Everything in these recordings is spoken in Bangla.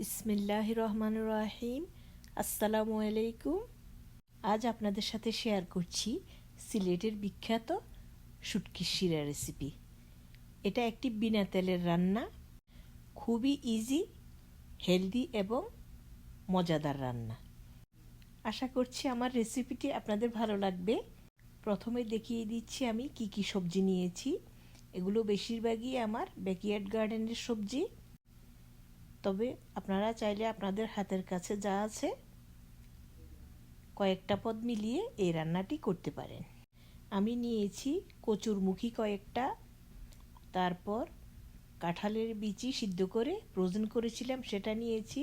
বিসমিল্লাহ রহমান রাহিম আসসালামু আলাইকুম। আজ আপনাদের সাথে শেয়ার করছি সিলেটের বিখ্যাত শুটকি শিরা রেসিপি এটা একটি বিনা তেলের রান্না, খুবই ইজি হেলদি এবং মজাদার রান্না। আশা করছি আমার রেসিপিটি আপনাদের ভালো লাগবে। প্রথমে দেখিয়ে দিচ্ছি আমি কি কি সবজি নিয়েছি। এগুলো বেশিরভাগই আমার ব্যাকইয়ার্ড গার্ডেনের সবজি। তবে আপনারা চাইলে আপনাদের হাতের কাছে যা আছে, কয়েকটা পদ মিলিয়ে এই রান্নাটি করতে পারেন। আমি নিয়েছি কচুরমুখী কয়েকটা, তারপর কাঁঠালের বিচি সিদ্ধ করে ফ্রোজেন করেছিলাম, সেটা নিয়েছি,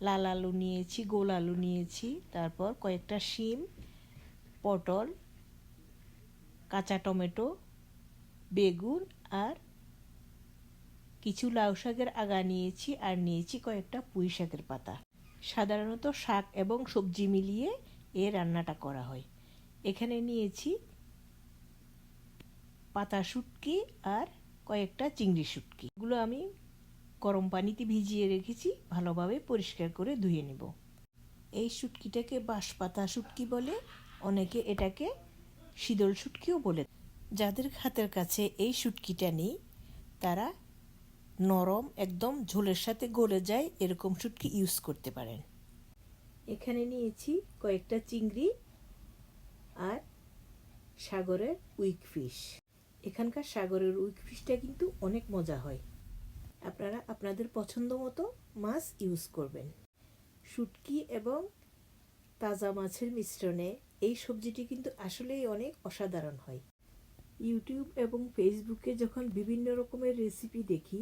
লাল আলু নিয়েছি, গোল আলু নিয়েছি, তারপর কয়েকটা শিম, পটল, কাঁচা টমেটো, বেগুন আর কিছু লাউ শাকের আগা নিয়েছি আর নিয়েছি কয়েকটা পুঁই শাকের পাতা। সাধারণত শাক এবং সবজি মিলিয়ে এ রান্নাটা করা হয়। এখানে নিয়েছি পাতা শুটকি আর কয়েকটা চিংড়ি শুটকি। এগুলো আমি গরম পানিতে ভিজিয়ে রেখেছি, ভালোভাবে পরিষ্কার করে ধুয়ে নেব। এই শুটকিটাকে বাঁশপাতা শুটকি বলে, অনেকে এটাকে শীতল শুটকিও বলে। যাদের হাতের কাছে এই শুটকিটা নেই, তারা নরম, একদম ঝোলের সাথে গলে যায়, এরকম শুটকি ইউজ করতে পারেন। এখানে নিয়েছি কয়েকটা চিংড়ি আর সাগরের উইক ফিশ। এখানকার সাগরের উইক ফিশটা কিন্তু অনেক মজা হয়। আপনারা আপনাদের পছন্দ মতো মাছ ইউজ করবেন। শুটকি এবং তাজা মাছের মিশ্রণে এই সবজিটি কিন্তু আসলেই অনেক অসাধারণ হয়। ইউটিউব এবং ফেসবুকে যখন বিভিন্ন রকমের রেসিপি দেখি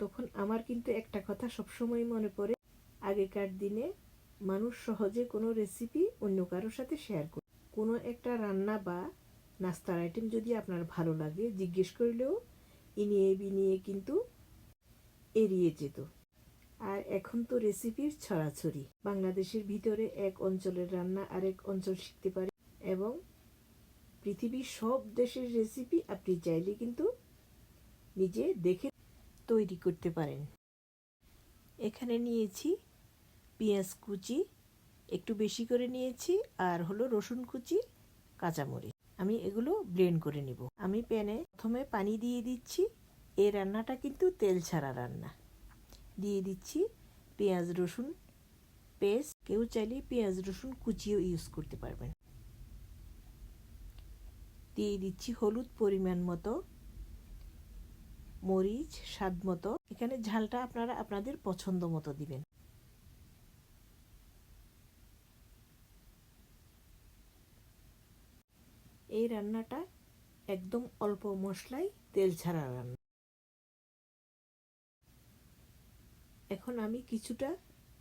তখন আমার কিন্তু একটা কথা সবসময় মনে পড়ে। আগেকার দিনে মানুষ সহজে কোনো রেসিপি অন্য কারোর সাথে শেয়ার করে কোনো একটা রান্না বা নাস্তার আইটেম যদি আপনার ভালো লাগে, জিজ্ঞেস করলেও ইনিয়ে বিনিয়ে কিন্তু এড়িয়ে যেত। আর এখন তো রেসিপির ছড়াছড়ি। বাংলাদেশের ভিতরে এক অঞ্চলের রান্না আরেক অঞ্চল শিখতে পারে এবং পৃথিবীর সব দেশের রেসিপি আপনি চাইলে কিন্তু নিজে দেখে তৈরি করতে পারেন। এখানে নিয়েছি পেঁয়াজ কুচি, একটু বেশি করে নিয়েছি আর হলো রসুন কুচি, কাঁচামরিচ। আমি এগুলো ব্লেন্ড করে নিব। আমি প্যানে প্রথমে পানি দিয়ে দিচ্ছি। এই রান্নাটা কিন্তু তেল ছাড়া রান্না। দিয়ে দিচ্ছি পেঁয়াজ রসুন পেস্ট। কেউ চাইলে পেঁয়াজ রসুন কুচিও ইউজ করতে পারবেন। দিয়ে দিচ্ছি হলুদ পরিমাণ মতো মরিচ, স্বাদ মতো। এখানে ঝালটা আপনারা আপনাদের পছন্দ মতো দিবেন। এই রান্নাটা একদম অল্প মশলায় তেল ছাড়া রান্না। এখন আমি কিছুটা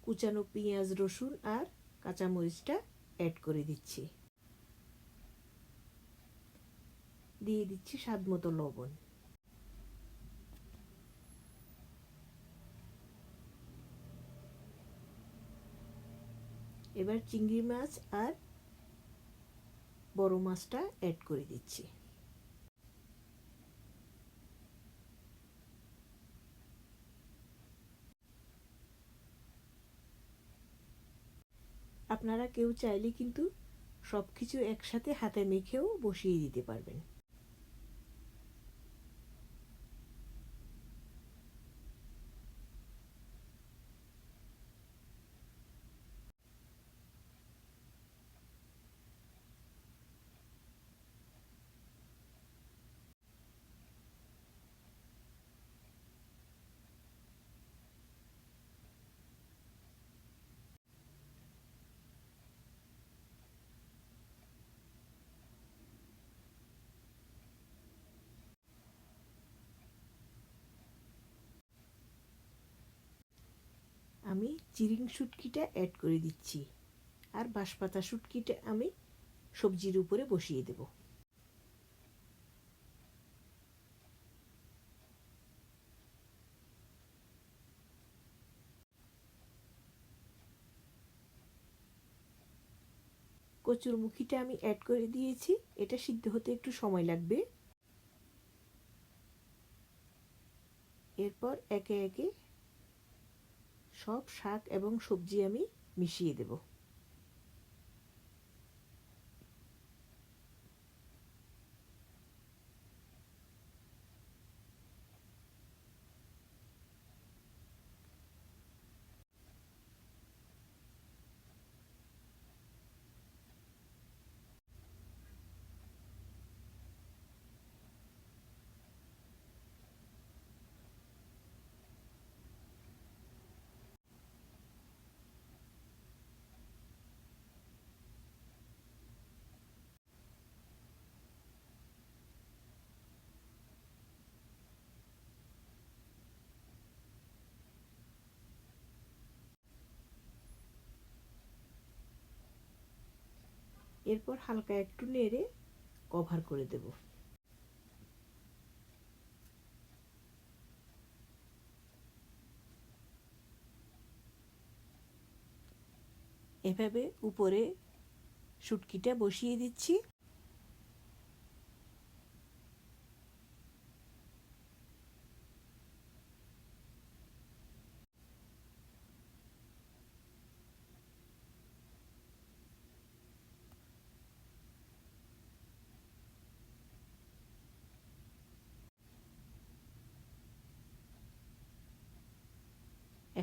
কুচানো পেঁয়াজ, রসুন আর কাঁচামরিচটা অ্যাড করে দিচ্ছি। দিয়ে দিচ্ছি স্বাদ মতো লবণ। এবার চিংড়ি মাছ আর বড় মাছটা অ্যাড করে দিচ্ছি। আপনারা কেউ চাইলে কিন্তু সব কিছু একসাথে হাতে মেখেও বসিয়ে দিতে পারবেন। আমি চিরিং শুটকিটা অ্যাড করে দিচ্ছি। আর বাঁশপাতা শুটকিটা আমি সবজির উপরে বসিয়ে দেব। কচুর মুখিটা আমি অ্যাড করে দিয়েছি। এটা সিদ্ধ হতে একটু সময় লাগবে। এরপর একে একে সব শাক এবং সবজি আমি মিশিয়ে দেব। এরপর হালকা একটু নেড়ে কভার করে দেব। এভাবে উপরে শুটকিটা বসিয়ে দিচ্ছি।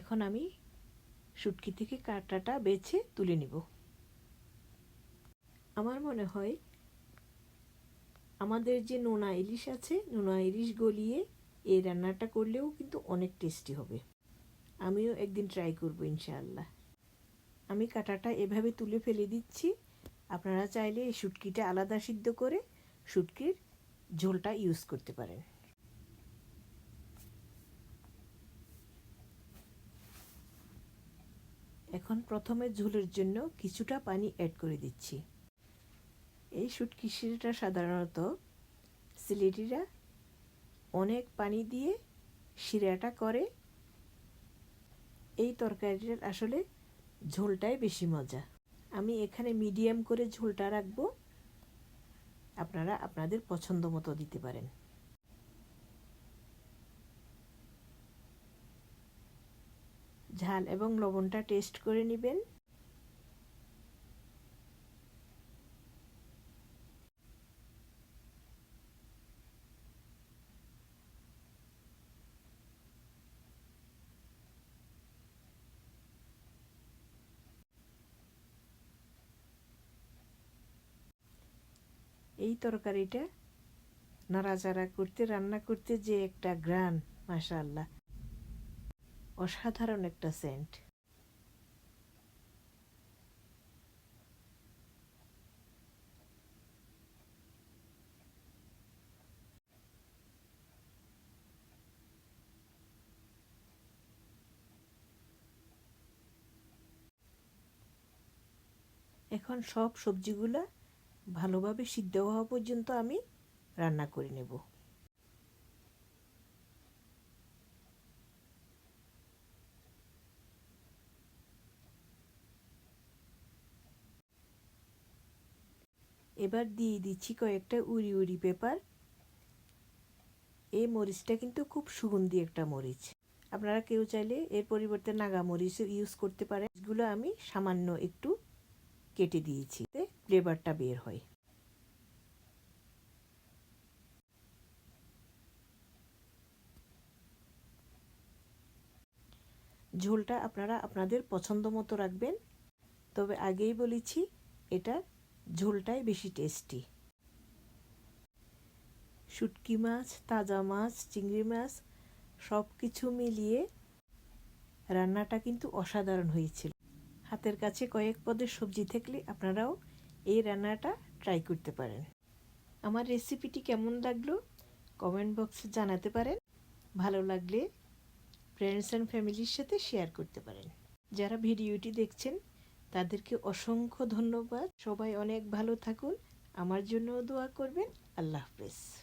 এখন আমি শুটকি থেকে কাঁটাটা বেছে তুলে নিব। আমার মনে হয় আমাদের যে নোনা ইলিশ আছে, নোনা ইলিশ গলিয়ে এই রান্নাটা করলেও কিন্তু অনেক টেস্টি হবে। আমিও একদিন ট্রাই করব ইনশাআল্লাহ। আমি কাঁটাটা এভাবে তুলে ফেলে দিচ্ছি। আপনারা চাইলে এই শুটকিটা আলাদা সিদ্ধ করে শুটকির ঝোলটা ইউজ করতে পারেন। এখন প্রথমে ঝোলের জন্য কিছুটা পানি অ্যাড করে দিচ্ছি। এই শুটকি শিরাটা সাধারণত সিলেটিরা অনেক পানি দিয়ে শিরাটা করে। এই তরকারিটার আসলে ঝোলটাই বেশি মজা। আমি এখানে মিডিয়াম করে ঝোলটা রাখব। আপনারা আপনাদের পছন্দ মতো দিতে পারেন। ঝাল এবং লবণটা টেস্ট করে নেবেন। এই তরকারিটা নাড়াচাড়া করতে, রান্না করতে যে একটা গ্রান মাশাআল্লাহ। অসাধারণ একটা সেন্ট এখন সব সবজিগুলা ভালোভাবে সিদ্ধ হওয়া পর্যন্ত আমি রান্না করে নেব। এবার দিয়ে দিচ্ছি কয়েকটা উড়ি উড়ি পেপার। এই মরিচটা কিন্তু খুব সুগন্ধি একটা মরিচ। আপনারা কেউ চাইলে এর পরিবর্তে নাগা মরিচও ইউজ করতে পারেন। এগুলো আমি সামান্য একটু কেটে দিয়েছি ফ্লেভারটা বের হয়। ঝোলটা আপনারা আপনাদের পছন্দ মতো রাখবেন। তবে আগেই বলেছি, এটা ঝোলটাই বেশি টেস্টি শুটকি মাছ, তাজা মাছ, চিংড়ি মাছ সব কিছু মিলিয়ে রান্নাটা কিন্তু অসাধারণ হয়েছিল। হাতের কাছে কয়েক পদের সবজি থাকলে আপনারাও এই রান্নাটা ট্রাই করতে পারেন। আমার রেসিপিটি কেমন লাগল? কমেন্ট বক্সে জানাতে পারেন। ভালো লাগলে ফ্রেন্ডস অ্যান্ড ফ্যামিলির সাথে শেয়ার করতে পারেন। যারা ভিডিওটি দেখছেন তাদেরকে অসংখ্য ধন্যবাদ। সবাই অনেক ভালো থাকুন। আমার জন্যও দোয়া করবেন। আল্লাহ হাফেজ।